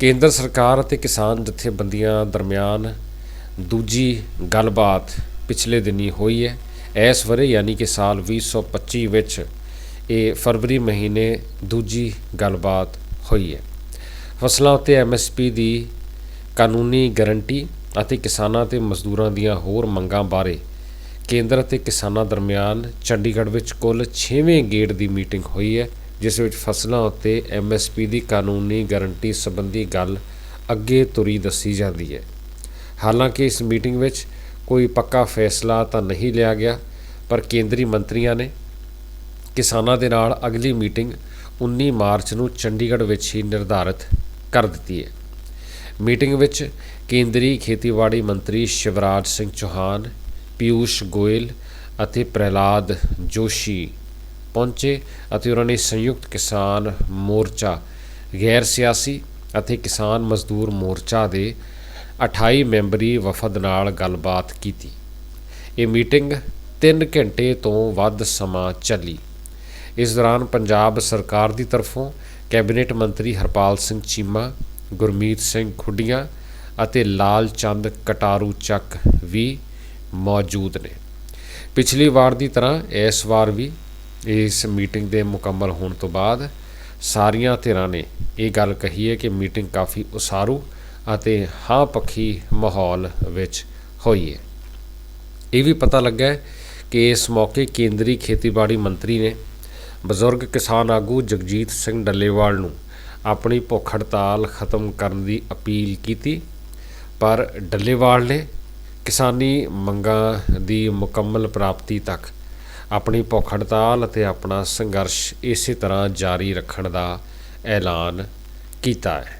ਕੇਂਦਰ ਸਰਕਾਰ ਅਤੇ ਕਿਸਾਨ ਜਥੇਬੰਦੀਆਂ ਦਰਮਿਆਨ ਦੂਜੀ ਗੱਲਬਾਤ ਪਿਛਲੇ ਦਿਨੀ ਹੋਈ ਹੈ। ਇਸ ਵਰੇ ਯਾਨੀ ਕਿ ਸਾਲ 2025 ਵਿੱਚ ਇਹ ਫਰਵਰੀ ਮਹੀਨੇ ਦੂਜੀ ਗੱਲਬਾਤ ਹੋਈ ਹੈ। ਫਸਲਾਂ ਉੱਤੇ ਐਮਐਸਪੀ ਦੀ ਕਾਨੂੰਨੀ ਗਾਰੰਟੀ ਅਤੇ ਕਿਸਾਨਾਂ ਤੇ ਮਜ਼ਦੂਰਾਂ ਦੀਆਂ ਹੋਰ ਮੰਗਾਂ ਬਾਰੇ ਕੇਂਦਰ ਅਤੇ ਕਿਸਾਨਾਂ ਦਰਮਿਆਨ ਚੰਡੀਗੜ੍ਹ ਵਿੱਚ ਕੁੱਲ 6ਵੇਂ ਗੇੜ ਦੀ ਮੀਟਿੰਗ ਹੋਈ ਹੈ। ਜਿਸ ਵਿੱਚ ਫਸਲਾਂ ਉੱਤੇ ਐਮਐਸਪੀ ਦੀ ਕਾਨੂੰਨੀ ਗਾਰੰਟੀ ਸੰਬੰਧੀ ਗੱਲ ਅੱਗੇ ਤੁਰੀ ਦੱਸੀ ਜਾਂਦੀ ਹੈ। ਹਾਲਾਂਕਿ ਇਸ ਮੀਟਿੰਗ ਵਿੱਚ ਕੋਈ ਪੱਕਾ ਫੈਸਲਾ ਤਾਂ ਨਹੀਂ ਲਿਆ ਗਿਆ, ਪਰ ਕੇਂਦਰੀ ਮੰਤਰੀਆਂ ਨੇ ਕਿਸਾਨਾਂ ਦੇ ਨਾਲ ਅਗਲੀ ਮੀਟਿੰਗ 19 ਮਾਰਚ ਨੂੰ ਚੰਡੀਗੜ੍ਹ ਵਿੱਚ ਹੀ ਨਿਰਧਾਰਤ ਕਰ ਦਿੱਤੀ ਹੈ। ਮੀਟਿੰਗ ਵਿੱਚ ਕੇਂਦਰੀ ਖੇਤੀਬਾੜੀ ਮੰਤਰੀ ਸ਼ਿਵਰਾਜ ਸਿੰਘ ਚੌਹਾਨ ਪਿਊਸ਼ ਗੋਇਲ ਅਤੇ ਪ੍ਰਹਿਲਾਦ ਜੋਸ਼ੀ ਪਹੁੰਚੇ ਅਤੇ ਉਹਨਾਂ ਨੇ ਸੰਯੁਕਤ ਕਿਸਾਨ ਮੋਰਚਾ, ਗੈਰ ਸਿਆਸੀ ਅਤੇ ਕਿਸਾਨ ਮਜ਼ਦੂਰ ਮੋਰਚਾ ਦੇ 28 ਮੈਂਬਰੀ ਵਫਦ ਨਾਲ ਗੱਲਬਾਤ ਕੀਤੀ। ਇਹ ਮੀਟਿੰਗ 3 ਘੰਟੇ ਤੋਂ ਵੱਧ ਸਮਾਂ ਚੱਲੀ। ਇਸ ਦੌਰਾਨ ਪੰਜਾਬ ਸਰਕਾਰ ਦੀ ਤਰਫੋਂ ਕੈਬਨਿਟ ਮੰਤਰੀ ਹਰਪਾਲ ਸਿੰਘ ਚੀਮਾ, ਗੁਰਮੀਤ ਸਿੰਘ ਖੁੱਡੀਆਂ ਅਤੇ ਲਾਲ ਚੰਦ ਕਟਾਰੂ ਚੱਕ ਵੀ ਮੌਜੂਦ ਨੇ। ਪਿਛਲੀ ਵਾਰ ਦੀ ਤਰ੍ਹਾਂ ਇਸ ਵਾਰ ਵੀ ਇਸ ਮੀਟਿੰਗ ਦੇ ਮੁਕੰਮਲ ਹੋਣ ਤੋਂ ਬਾਅਦ ਸਾਰੀਆਂ ਧਿਰਾਂ ਨੇ ਇਹ ਗੱਲ ਕਹੀ ਹੈ ਕਿ ਮੀਟਿੰਗ ਕਾਫੀ ਉਸਾਰੂ ਅਤੇ ਹਾਂ ਪੱਖੀ ਮਾਹੌਲ ਵਿੱਚ ਹੋਈ ਹੈ। ਇਹ ਵੀ ਪਤਾ ਲੱਗਾ ਕਿ ਇਸ ਮੌਕੇ ਕੇਂਦਰੀ ਖੇਤੀਬਾੜੀ ਮੰਤਰੀ ਨੇ ਬਜ਼ੁਰਗ ਕਿਸਾਨ ਆਗੂ ਜਗਜੀਤ ਸਿੰਘ ਡੱਲੇਵਾਲ ਨੂੰ ਆਪਣੀ ਭੁੱਖ ਹੜਤਾਲ ਖਤਮ ਕਰਨ ਦੀ ਅਪੀਲ ਕੀਤੀ, ਪਰ ਡੱਲੇਵਾਲ ਨੇ ਕਿਸਾਨੀ ਮੰਗਾਂ ਦੀ ਮੁਕੰਮਲ ਪ੍ਰਾਪਤੀ ਤੱਕ ਆਪਣੀ ਭੁੱਖ ਹੜਤਾਲ ਅਤੇ ਆਪਣਾ ਸੰਘਰਸ਼ ਇਸੇ ਤਰ੍ਹਾਂ ਜਾਰੀ ਰੱਖਣ ਦਾ ਐਲਾਨ ਕੀਤਾ ਹੈ।